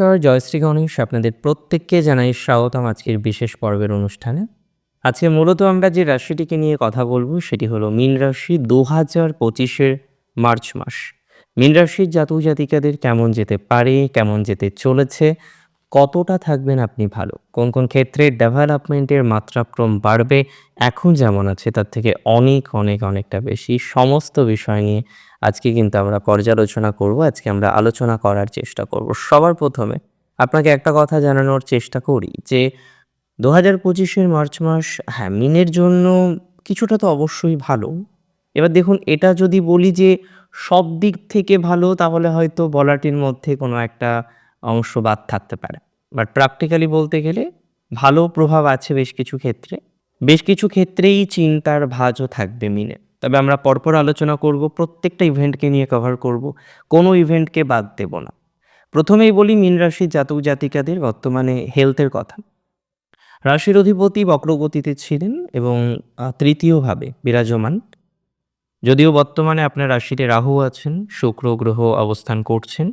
নমস্কার জয়শ্রী গণেশ। আপনাদের প্রত্যেককে জানাই স্বাগতম আজকের বিশেষ পর্বের অনুষ্ঠানে। আজকে মূলত আমরা যে রাশিটিকে নিয়ে কথা বলব, সেটি হলো মীন রাশি দু হাজার পঁচিশের মার্চ মাস। মীন রাশির জাতক জাতিকাদের কেমন যেতে পারে, কেমন যেতে চলেছে, কতটা থাকবেন আপনি ভালো, কোন কোন ক্ষেত্রে ডেভেলপমেন্টের মাত্রাক্রম বাড়বে, এখন যেমন আছে, তার থেকে অনেক অনেক, অনেকটা বেশি, সমস্ত বিষয় নিয়ে আজকে কিন্তু আমরা পর্যালোচনা করব, আজকে আমরা আলোচনা করার চেষ্টা করব। সবার প্রথমে আপনাকে একটা কথা জানানোর চেষ্টা করি যে দু হাজার পঁচিশের মার্চ মাস হ্যাঁ মিনের জন্য কিছুটা তো অবশ্যই ভালো। এবার দেখুন, এটা যদি বলি যে সব দিক থেকে ভালো, তাহলে হয়তো বলাটির মধ্যে কোনো একটা অংশ বাদ থাকতে পারে। বাট প্র্যাকটিক্যালি বলতে গেলে ভালো প্রভাব আছে বেশ কিছু ক্ষেত্রে। বেশ কিছু ক্ষেত্রেই চিন্তার ভাজও থাকবে মিনে তবে আমরা পরপর আলোচনা করব, প্রত্যেকটা ইভেন্টকে নিয়ে কভার করব, কোনো ইভেন্টকে বাদ দেব না। প্রথমেই বলি মীন রাশির জাতক জাতিকাদের বর্তমানে হেলথের কথা। রাশির অধিপতি বক্রগতিতে ছিলেন এবং তৃতীয়ভাবে বিরাজমান। যদিও বর্তমানে আপনার রাশিতে রাহু আছেন, শুক্র গ্রহ অবস্থান করছেন।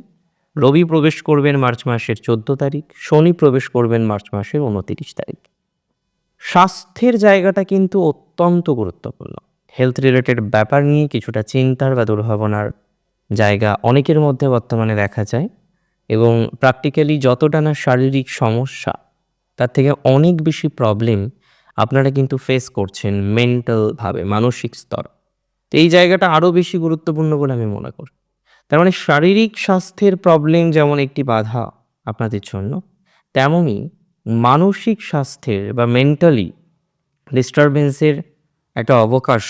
রবি প্রবেশ করবেন মার্চ মাসের চোদ্দ তারিখ, শনি প্রবেশ করবেন মার্চ মাসের উনতিরিশ তারিখ। স্বাস্থ্যের জায়গাটা কিন্তু অত্যন্ত গুরুত্বপূর্ণ। হেলথ রিলেটেড ব্যাপার নিয়ে কিছুটা চিন্তার বা দুর্ভাবনার জায়গা অনেকের মধ্যে বর্তমানে দেখা যায় এবং প্র্যাকটিক্যালি যতটা না শারীরিক সমস্যা, তার থেকে অনেক বেশি প্রবলেম আপনারা কিন্তু ফেস করছেন মেন্টালভাবে মানসিক স্তর। তো এই জায়গাটা আরও বেশি গুরুত্বপূর্ণ বলে আমি মনে করি। তার মানে শারীরিক স্বাস্থ্যের প্রবলেম যেমন একটি বাধা আপনাদের জন্য তেমনই মানসিক স্বাস্থ্যের বা মেন্টালি ডিস্টারবেন্সের একটা অবকাশ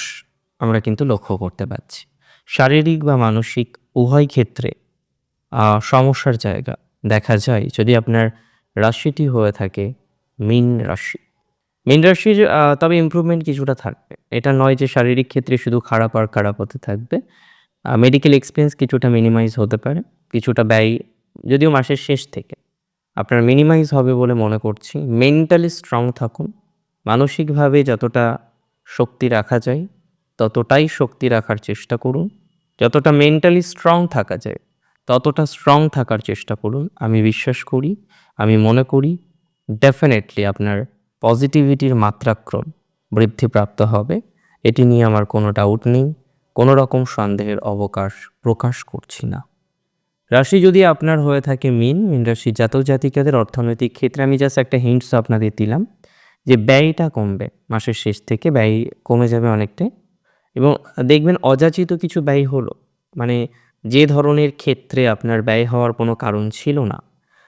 আমরা কিন্তু লক্ষ্য করতে পারছি। শারীরিক বা মানসিক উভয় ক্ষেত্রে সমস্যার জায়গা দেখা যায় যদি আপনার রাশিটি হয়ে থাকে মীন রাশি। মীন রাশির তবে ইমপ্রুভমেন্ট কিছুটা থাকবে। এটা নয় যে শারীরিক ক্ষেত্রে শুধু খারাপ আর খারাপ হতে থাকবে। মেডিকেল এক্সপেন্স কিছুটা মিনিমাইজ হতে পারে, কিছুটা ব্যয় যদিও মাসের শেষ থেকে। আপনার মিনিমাইজ হবে বলে মনে করছি। মেন্টালি স্ট্রং থাকুন। মানসিকভাবে যতটা শক্তি রাখা যায়, ততটাই শক্তি রাখার চেষ্টা করুন। যতটা মেন্টালি স্ট্রং থাকা যায়, ততটা স্ট্রং থাকার চেষ্টা করুন। আমি বিশ্বাস করি, আমি মনে করি ডেফিনেটলি আপনার পজিটিভিটির মাত্রাক্রম বৃদ্ধিপ্রাপ্ত হবে। এটি নিয়ে আমার কোনো ডাউট নেই, কোনো রকম সন্দেহের অবকাশ প্রকাশ করছি না। রাশি যদি আপনার হয়ে থাকে মিন মিন রাশি জাতক জাতিকাদের অর্থনৈতিক ক্ষেত্রে আমি জাস্ট একটা হিন্টস আপনাদের দিলাম। যে ব্যয়টা কমবে, মাসের শেষ থেকে ব্যয় কমে যাবে অনেকটাই। এবং দেখবেন অযাচিত কিছু ব্যয় হলো মানে যে ধরনের ক্ষেত্রে আপনার ব্যয় হওয়ার কোনো কারণ ছিল না,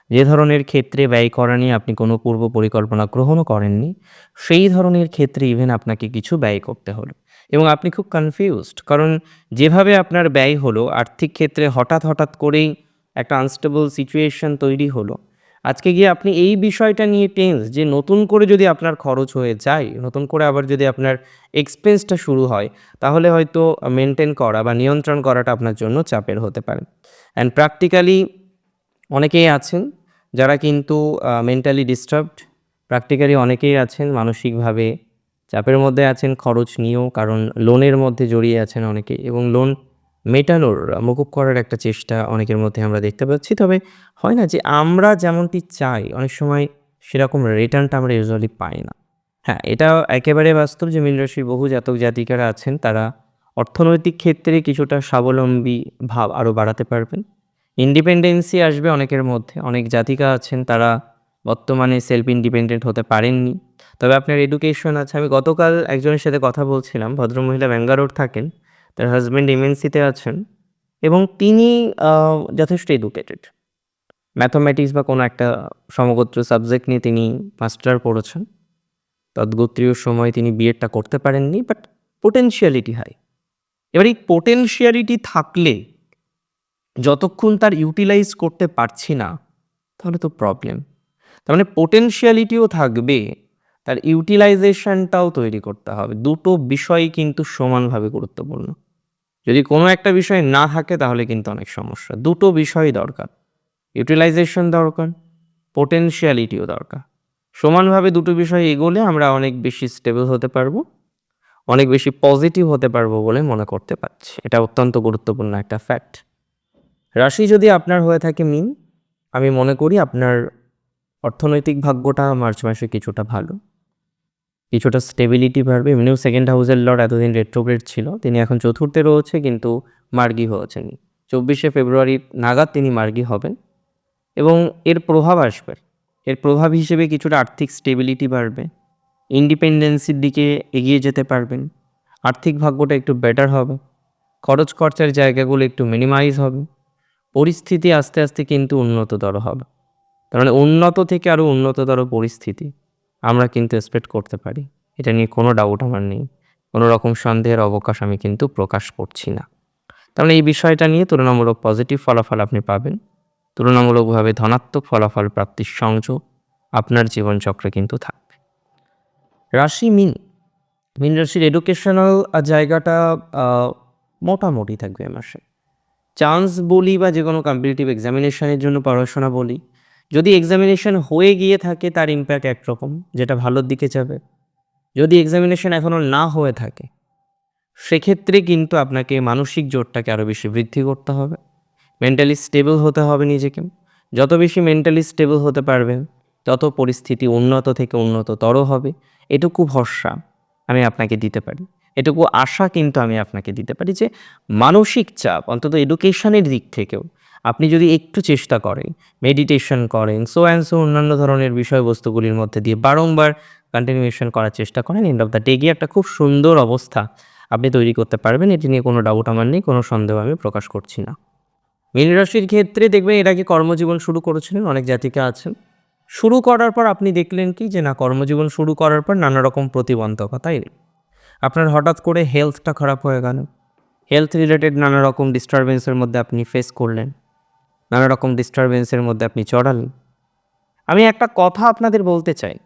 যে ধরনের ক্ষেত্রে ব্যয় করা নিয়ে আপনি কোনো পূর্ব পরিকল্পনা গ্রহণও করেননি, সেই ধরনের ক্ষেত্রে ইভেন আপনাকে কিছু ব্যয় করতে হলো। এবং আপনি খুব কনফিউজড কারণ যেভাবে আপনার ব্যয় হলো, আর্থিক ক্ষেত্রে হঠাৎ হঠাৎ করেই একটা আনস্টেবল সিচুয়েশন তৈরি হলো আজকে গিয়ে আপনি এই বিষয়টা নিয়ে টেন্স যে নতুন করে যদি আপনার খরচ হয়ে যায়, নতুন করে আবার যদি আপনার এক্সপেন্সটা শুরু হয়, তাহলে হয়তো মেনটেন করা বা নিয়ন্ত্রণ করাটা আপনার জন্য চাপের হতে পারে। অ্যান্ড প্র্যাকটিক্যালি অনেকেই আছেন যারা কিন্তু মেন্টালি ডিস্টার্বড প্র্যাকটিক্যালি অনেকেই আছেন, মানসিকভাবে চাপের মধ্যে আছেন, খরচ নিয়েও, কারণ লোনের মধ্যে জড়িয়ে আছেন অনেকে এবং লোন মেটানোর মুকুব করার একটা চেষ্টা অনেকের মধ্যে আমরা দেখতে পাচ্ছি। তবে হয় না যে আমরা যেমনটি চাই, অনেক সময় সেরকম রিটার্নটা আমরা ইউজুয়ালি পাই না। হ্যাঁ এটা একেবারে বাস্তব যে মীন রাশির বহু জাতক জাতিকারা আছেন, তারা অর্থনৈতিক ক্ষেত্রে কিছুটা স্বাবলম্বী ভাব আরও বাড়াতে পারবেন। ইন্ডিপেন্ডেন্সি আসবে অনেকের মধ্যে, অনেক জাতিকা আছেন, তারা বর্তমানে সেলফ ইন্ডিপেন্ডেন্ট হতে পারেননি। তবে আপনার এডুকেশন আছে, আমি গতকাল একজনের সাথে কথা বলছিলাম, ভদ্রমহিলা ব্যাঙ্গালোর থাকেন। তার হাজব্যান্ড এমএনসিতে আছেন এবং তিনি যথেষ্ট এডুকেটেড ম্যাথমেটিক্স বা কোনো একটা সমগোত্র সাবজেক্ট নিয়ে তিনি মাস্টার পড়েছেন। তদ্গোত্রীয় সময় তিনি বিএডটা করতে পারেননি বাট পোটেনশিয়ালিটি হাই এবার এই পোটেনশিয়ালিটি থাকলে যতক্ষণ তার ইউটিলাইজ করতে পারছি না, তাহলে তো প্রবলেম তার মানে পোটেনশিয়ালিটিও থাকবে তার ইউটিলাইজেশনটাও তৈরি করতে হবে। দুটো বিষয় কিন্তু সমানভাবে গুরুত্বপূর্ণ। যদি কোনো একটা বিষয় না থাকে, তাহলে কিন্তু অনেক সমস্যা। দুটো বিষয় দরকার। ইউটিলাইজেশন দরকার পোটেনশিয়ালিটিও দরকার। সমানভাবে দুটো বিষয় এগোলে আমরা অনেক বেশি স্টেবল হতে পারব, অনেক বেশি পজিটিভ হতে পারব বলে মনে করতে পারছি। এটা অত্যন্ত গুরুত্বপূর্ণ একটা ফ্যাক্ট রাশি যদি আপনার হয়ে থাকে মিন, আমি মনে করি আপনার অর্থনৈতিক ভাগ্যটা মার্চ মাসে কিছুটা ভালো। কিছুটা স্টেবিলিটি বাড়বে। এমনিও সেকেন্ড হাউসের লর্ড এতদিন রেট্রোগ্রেড ছিল। তিনি এখন চতুর্থে রয়েছে, কিন্তু মার্গি হয়েছেন। চব্বিশে ফেব্রুয়ারি নাগাদ তিনি মার্গি হবেন এবং এর প্রভাব আসবে। এর প্রভাব হিসেবে কিছুটা আর্থিক স্টেবিলিটি বাড়বে। ইন্ডিপেন্ডেন্সির দিকে এগিয়ে যেতে পারবেন। আর্থিক ভাগ্যটা একটু বেটার হবে। খরচ খরচার জায়গাগুলো একটু মিনিমাইজ হবে। পরিস্থিতি আস্তে আস্তে কিন্তু উন্নততর হবে। তার মানে উন্নত থেকে আরও উন্নততর পরিস্থিতি। আমরা কিন্তু এক্সপেক্ট করতে পারি। এটা নিয়ে কোনো ডাউট আমার নেই। কোনো রকম সন্দেহের অবকাশ আমি কিন্তু প্রকাশ করছি না। মানে এই বিষয়টা নিয়ে তুলনামূলক পজিটিভ ফলাফল আপনি পাবেন। তুলনামূলকভাবে ধনাত্মক ফলাফল প্রাপ্তির সংযোগ আপনার জীবনচক্রে কিন্তু থাকবে। রাশি মিন। মিন রাশির এডুকেশনাল জায়গাটা মোটামুটি থাকবে এ মাসে চান্স বলি বা যে কোনো কম্পিটিটিভ এক্সামিনেশনের জন্য পড়াশোনা বলি যদি এক্সামিনেশন হয়ে গিয়ে থাকে, তার ইম্প্যাক্ট একরকম, যেটা ভালোর দিকে যাবে। যদি এক্সামিনেশন এখনও না হয়ে থাকে, সেক্ষেত্রে কিন্তু আপনাকে মানসিক জোরটাকে আরও বেশি বৃদ্ধি করতে হবে। মেন্টালি স্টেবল হতে হবে নিজেকে। যত বেশি মেন্টালি স্টেবল হতে পারবেন, তত পরিস্থিতি উন্নত থেকে উন্নততর হবে। এটুকু ভরসা আমি আপনাকে দিতে পারি। এটুকু আশা কিন্তু আমি আপনাকে দিতে পারি যে মানসিক চাপ, অন্তত এডুকেশনের দিক থেকেও আপনি যদি একটু চেষ্টা করেন মেডিটেশন করেন সো অ্যান্ড সো অন্যান্য ধরনের বিষয়বস্তুগুলির মধ্যে দিয়ে বারংবার কন্টিনিউয়েশন করার চেষ্টা করেন এন্ড অফ দ্য ডে গিয়ে একটা খুব সুন্দর অবস্থা আপনি তৈরি করতে পারবেন, এটি নিয়ে কোনো ডাউট আমার নেই, কোনো সন্দেহ আমি প্রকাশ করছি না। মীন রাশির ক্ষেত্রে দেখবেন এর আগে কর্মজীবন শুরু করেছিলেন, অনেক জাতিকা আছেন। শুরু করার পর আপনি দেখলেন কি যে না, কর্মজীবন শুরু করার পর নানা রকম প্রতিবন্ধকতা আপনার হঠাৎ করে হেলথটা খারাপ হয়ে গেল। হেলথ রিলেটেড নানা রকম ডিস্টারবেন্সের মধ্যে আপনি ফেস করলেন। নানা রকম ডিস্টারবেন্সের মধ্যে আপনি চড়ালেন। আমি একটা কথা আপনাদের বলতে চাই।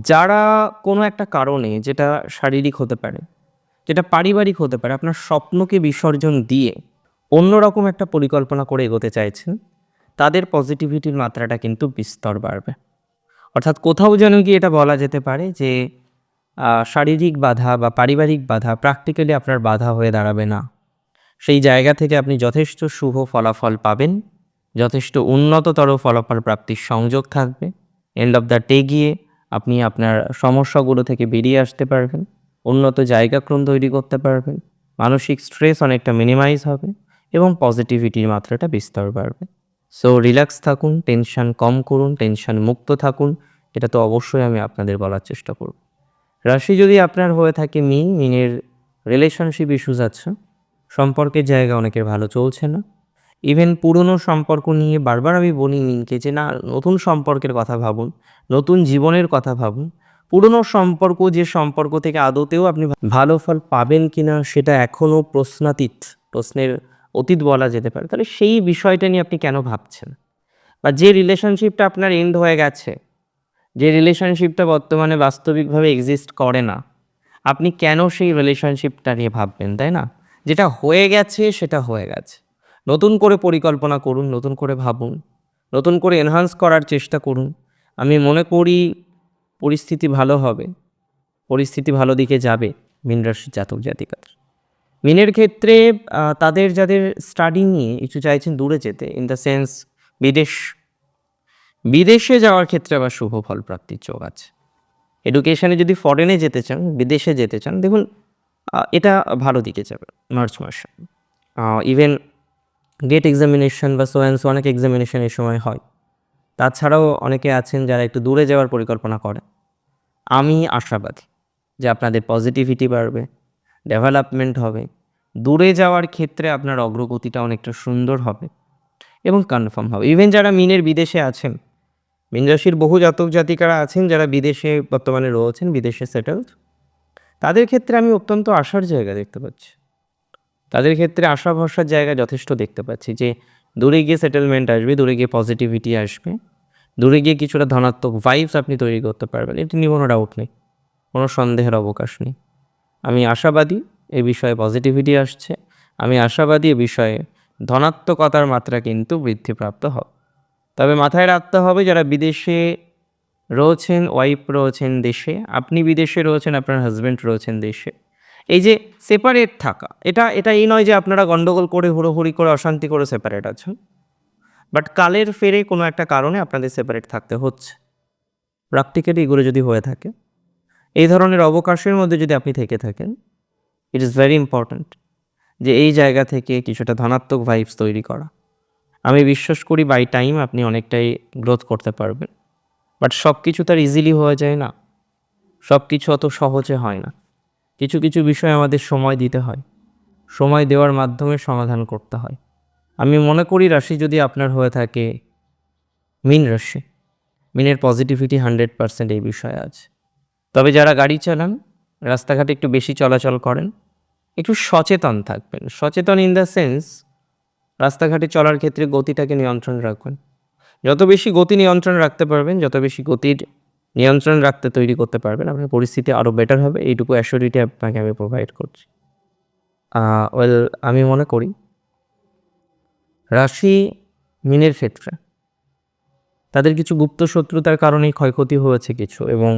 যারা কোনো একটা কারণে যেটা শারীরিক হতে পারে, যেটা পারিবারিক হতে পারে, আপনার স্বপ্নকে বিসর্জন দিয়ে অন্যরকম একটা পরিকল্পনা করে এগোতে চাইছেন, তাদের পজিটিভিটির মাত্রাটা কিন্তু বিস্তর বাড়বে। অর্থাৎ কোথাও যেন কি এটা বলা যেতে পারে যে শারীরিক বাধা বা পারিবারিক বাধা প্র্যাকটিক্যালি আপনার বাধা হয়ে দাঁড়াবে না। সেই জায়গা থেকে আপনি যথেষ্ট শুভ ফলাফল পাবেন, যথেষ্ট উন্নততর ফলাফল প্রাপ্তির সংযোগ থাকবে। এন্ড অফ দ্য ডে গিয়ে আপনি আপনার সমস্যাগুলো থেকে বেরিয়ে আসতে পারবেন, উন্নত জায়গাক্রম তৈরি করতে পারবেন, মানসিক স্ট্রেস অনেকটা মিনিমাইজ হবে এবং পজিটিভিটির মাত্রাটা বিস্তর বাড়বে। সো রিল্যাক্স থাকুন টেনশন কম করুন টেনশন মুক্ত থাকুন, এটা তো অবশ্যই আমি আপনাদের বলার চেষ্টা করব। রাশি যদি আপনার হয়ে থাকে মিন, মিনের রিলেশনশিপ ইস্যুস আছে, সম্পর্কের জায়গা অনেকের ভালো চলছে না। ইভেন পুরনো সম্পর্ক নিয়ে বারবার আমি বলি মিনকে যে, না, নতুন সম্পর্কের কথা ভাবুন, নতুন জীবনের কথা ভাবুন। পুরনো সম্পর্ক যে সম্পর্ক থেকে আদতেও আপনি ভালো ফল পাবেন কিনা সেটা এখনও প্রশ্নাতীত, প্রশ্নের অতীত বলা যেতে পারে। তাহলে সেই বিষয়টা নিয়ে আপনি কেন ভাবছেন? বা যে রিলেশনশিপটা আপনার এন্ড হয়ে গেছে যে রিলেশনশিপটা বর্তমানে বাস্তবিকভাবে এক্সিস্ট করে না, আপনি কেন সেই রিলেশনশিপটা নিয়ে ভাববেন, তাই না? যেটা হয়ে গেছে, সেটা হয়ে গেছে। নতুন করে পরিকল্পনা করুন, নতুন করে ভাবুন, নতুন করে এনহান্স করার চেষ্টা করুন। আমি মনে করি পরিস্থিতি ভালো হবে, পরিস্থিতি ভালো দিকে যাবে মীন রাশির জাতক জাতিকার মিনের ক্ষেত্রে তাদের যাদের স্টাডি নিয়ে একটু চাইছেন দূরে যেতে ইন দ্য সেন্স বিদেশ বিদেশে যাওয়ার ক্ষেত্রে আবার শুভ ফল প্রাপ্তির যোগ আছে। এডুকেশনে যদি ফরেনে যেতে চান, বিদেশে যেতে চান, দেখুন এটা ভালো দিকে যাবে মার্চ মাসে। ইভেন গেট এক্সামিনেশন বা সোয়েন্স অনেক এক্সামিনেশন এই সময় হয়। তাছাড়াও অনেকে আছেন যারা একটু দূরে যাওয়ার পরিকল্পনা করে আমি আশাবাদী যে আপনাদের পজিটিভিটি বাড়বে ডেভেলপমেন্ট হবে। দূরে যাওয়ার ক্ষেত্রে আপনার অগ্রগতিটা অনেকটা সুন্দর হবে এবং কনফার্ম হবে। ইভেন যারা মিনের বিদেশে আছেন মিন বহু জাতক জাতিকারা আছেন যারা বিদেশে বর্তমানে রয়েছেন, বিদেশে সেটেলড তাদের ক্ষেত্রে আমি অত্যন্ত আশার জায়গা দেখতে পাচ্ছি। তাদের ক্ষেত্রে আশা ভরসার জায়গা যথেষ্ট দেখতে পাচ্ছি যে, দূরে গিয়ে সেটেলমেন্ট আসবে, দূরে গিয়ে পজিটিভিটি আসবে, দূরে গিয়ে কিছুটা ধনাত্মক ভাইবস আপনি তৈরি করতে পারবেন। এটি নিয়ে কোনো ডাউট নেই, কোনো সন্দেহের অবকাশ নেই। আমি আশাবাদী এ বিষয়ে পজিটিভিটি আসছে, আমি আশাবাদী এ বিষয়ে ধনাত্মকতার মাত্রা কিন্তু বৃদ্ধিপ্রাপ্ত হবে। তবে মাথায় রাখতে হবে, যারা বিদেশে রয়েছেন ওয়াইফ রয়েছেন দেশে, আপনি বিদেশে রয়েছেন, আপনার হাজব্যান্ড রয়েছেন দেশে, এই যে সেপারেট থাকা, এটা এটা এই নয় যে আপনারা গন্ডগোল করে, হুড়োহুড়ি করে, অশান্তি করে সেপারেট আছেন। বাট কালের ফেরে কোনো একটা কারণে আপনাদের সেপারেট থাকতে হচ্ছে। প্র্যাকটিক্যালি এগুলো যদি হয়ে থাকে, এই ধরনের অবকাশের মধ্যে যদি আপনি থেকে থাকেন ইট ইজ ভেরি ইম্পর্ট্যান্ট যে এই জায়গা থেকে কিছুটা ধনাত্মক ভাইবস তৈরি করা। আমি বিশ্বাস করি বাই টাইম আপনি অনেকটাই গ্রোথ করতে পারবেন। বাট সব কিছু তার ইজিলি হয়ে যায় না। সব কিছু অত সহজে হয় না। কিছু কিছু বিষয় আমাদের সময় দিতে হয়। সময় দেওয়ার মাধ্যমে সমাধান করতে হয়। আমি মনে করি রাশি যদি আপনার হয়ে থাকে, মিন রাশি। মিনের পজিটিভিটি হান্ড্রেড পারসেন্ট এই বিষয়ে আছে। তবে যারা গাড়ি চালান, রাস্তাঘাটে একটু বেশি চলাচল করেন, একটু সচেতন থাকবেন। সচেতন ইন দ্য সেন্স রাস্তাঘাটে চলার ক্ষেত্রে গতিটাকে নিয়ন্ত্রণ রাখবেন যত বেশি গতি নিয়ন্ত্রণ রাখতে পারবেন, যত বেশি গতির নিয়ন্ত্রণ রাখতে তৈরি করতে পারবেন, আপনার পরিস্থিতি আরও বেটার হবে। এইটুকু অ্যাসিওরিটি আপনাকে আমি প্রোভাইড করছি। ওয়েল আমি মনে করি রাশি মিনের ক্ষেত্রে তাদের কিছু গুপ্ত শত্রুতার কারণেই ক্ষয়ক্ষতি হয়েছে কিছু এবং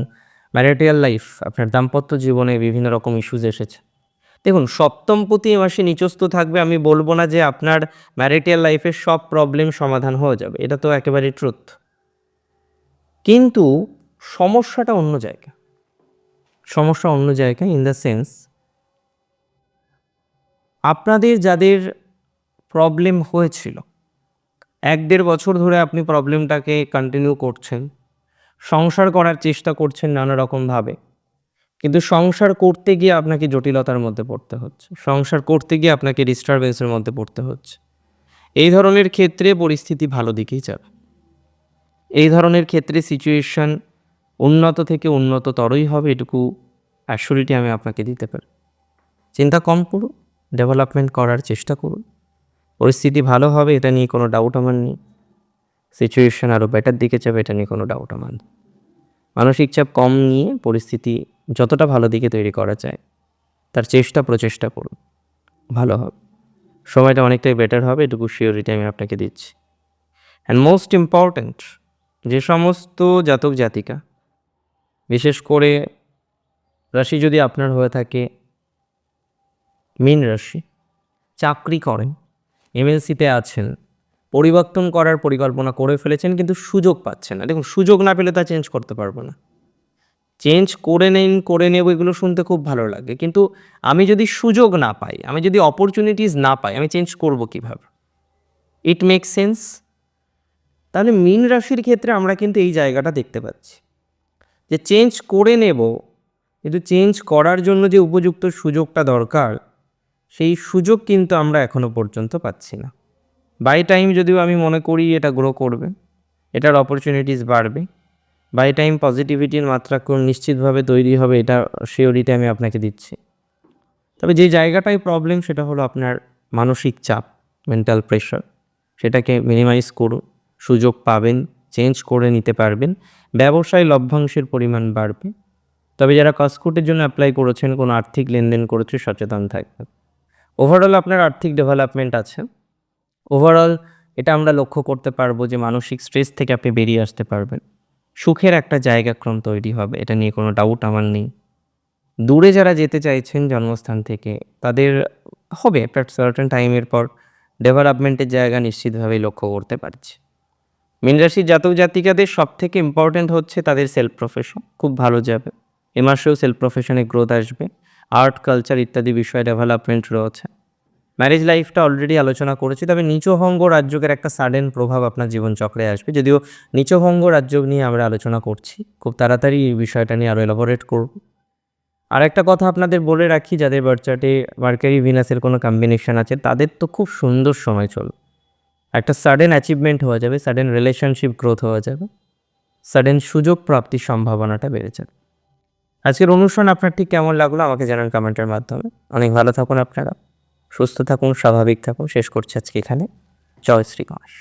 ম্যারিটাল লাইফ আপনার দাম্পত্য জীবনে বিভিন্ন রকম ইস্যুজ এসেছে। দেখুন, সপ্তম প্রতি এ মাসে নিচস্ত থাকবে, আমি বলব না যে আপনার ম্যারিটাল লাইফের সব প্রবলেম সমাধান হয়ে যাবে, এটা তো একেবারে ট্রুথ কিন্তু সমস্যাটা অন্য জায়গা সমস্যা অন্য জায়গায় ইন দ্য সেন্স আপনাদের যাদের প্রবলেম হয়েছিল, এক দেড় বছর ধরে আপনি প্রবলেমটাকে কন্টিনিউ করছেন, সংসার করার চেষ্টা করছেন নানা রকমভাবে কিন্তু সংসার করতে গিয়ে আপনাকে জটিলতার মধ্যে পড়তে হচ্ছে। সংসার করতে গিয়ে আপনাকে ডিস্টারবেন্সের মধ্যে পড়তে হচ্ছে। এই ধরনের ক্ষেত্রে পরিস্থিতি ভালো দিকেই যাবে। এই ধরনের ক্ষেত্রে সিচুয়েশান উন্নত থেকে উন্নততরই হবে এটুকু অ্যাসুরিটি আমি আপনাকে দিতে পারি। চিন্তা কম করুন ডেভেলপমেন্ট করার চেষ্টা করুন। পরিস্থিতি ভালো হবে, এটা নিয়ে কোনো ডাউট আমার নেই। সিচুয়েশন আরও বেটার দিকে যাবে, এটা নিয়ে কোনো ডাউট আমার মানসিক চাপ কম নিয়ে পরিস্থিতি যতটা ভালো দিকে তৈরি করা যায়, তার চেষ্টা প্রচেষ্টা করুন। ভালো হবে। সময়টা অনেকটাই বেটার হবে, এটুকু শিওরিটি আমি আপনাকে দিচ্ছি। অ্যান্ড মোস্ট ইম্পর্ট্যান্ট যে সমস্ত জাতক জাতিকা, বিশেষ করে রাশি যদি আপনার হয়ে থাকে, মীন রাশি, চাকরি করেন এমএলসিতে আছেন, পরিবর্তন করার পরিকল্পনা করে ফেলেছেন, কিন্তু সুযোগ পাচ্ছেন না। দেখুন, সুযোগ না পেলে তা চেঞ্জ করতে পারব না। চেঞ্জ করে নিন, করে নেব, এগুলো শুনতে খুব ভালো লাগে। কিন্তু আমি যদি সুযোগ না পাই, আমি যদি অপরচুনিটিস না পাই, আমি চেঞ্জ করব কীভাবে? ইট মেক সেন্স তাহলে মীন রাশির ক্ষেত্রে আমরা কিন্তু এই জায়গাটা দেখতে পাচ্ছি। যে চেঞ্জ করে নেব, কিন্তু চেঞ্জ করার জন্য যে উপযুক্ত সুযোগটা দরকার, সেই সুযোগ কিন্তু আমরা এখনও পর্যন্ত পাচ্ছি না। বাই টাইম যদিও আমি মনে করি এটা গ্রো করবে, এটার অপরচুনিটিস বাড়বে। বাই টাইম পজিটিভিটির মাত্রা কোন নিশ্চিতভাবে তৈরি হবে, এটা শিওরিটি আমি আপনাকে দিচ্ছি। তবে যে জায়গাটাই প্রবলেম সেটা হলো আপনার মানসিক চাপ মেন্টাল প্রেশার সেটাকে মিনিমাইজ করুন, সুযোগ পাবেন চেঞ্জ করে নিতে পারবেন, ব্যবসায় লভ্যাংশের পরিমাণ বাড়বে। তবে যারা কাস্কুটের জন্য অ্যাপ্লাই করেছেন, কোনো আর্থিক লেনদেন করেছে, সচেতন থাকবেন। ওভারঅল আপনার আর্থিক ডেভেলপমেন্ট আছে। ওভারঅল এটা আমরা লক্ষ্য করতে পারব যে মানসিক স্ট্রেস থেকে আপনি বেরিয়ে আসতে পারবেন। সুখের একটা জায়গাক্রম তৈরি হবে, এটা নিয়ে কোনো ডাউট আমার নেই। দূরে যারা যেতে চাইছেন জন্মস্থান থেকে, তাদের হবে সার্টেন টাইমের পর ডেভেলপমেন্টের জায়গা নিশ্চিতভাবেই লক্ষ্য করতে পারছি। মীন রাশির জাতক জাতিকাদের সব থেকে ইম্পর্ট্যান্ট হচ্ছে তাদের সেলফ প্রফেশন খুব ভালো যাবে। এ মাসেও সেলফ প্রফেশনে গ্রোথ আসবে। আর্ট কালচার ইত্যাদি বিষয়ে ডেভেলপমেন্ট রয়েছে। ম্যারেজ লাইফটা অলরেডি আলোচনা করেছি, তবে নিচভঙ্গ রাজ্যকের একটা সাডেন প্রভাব আপনার জীবনচক্রে আসবে। যদিও নিচভঙ্গ রাজ্য নিয়ে আমরা আলোচনা করছি, খুব তাড়াতাড়ি এই বিষয়টা নিয়ে আরও এলাবোরেট করব। আর একটা কথা আপনাদের বলে রাখি, যাদের বার্চাটে মার্কারি ভিনাসের কোনো কম্বিনেশন আছে, তাদের তো খুব সুন্দর সময় চলবে একটা সাডেন অ্যাচিভমেন্ট হওয়া যাবে সাডেন রিলেশনশিপ গ্রোথ হওয়া যাবে সাডেন সুযোগ প্রাপ্তির সম্ভাবনাটা বেড়ে যাবে। আজকের অনুষ্ঠান আপনার ঠিক কেমন লাগল আমাকে জানান কমেন্টের মাধ্যমে। অনেক ভালো থাকুন আপনারা। সুস্থ থাকুন স্বাভাবিক থাকুন। শেষ করছি আজকে এখানে। জয় শ্রী গণেশ।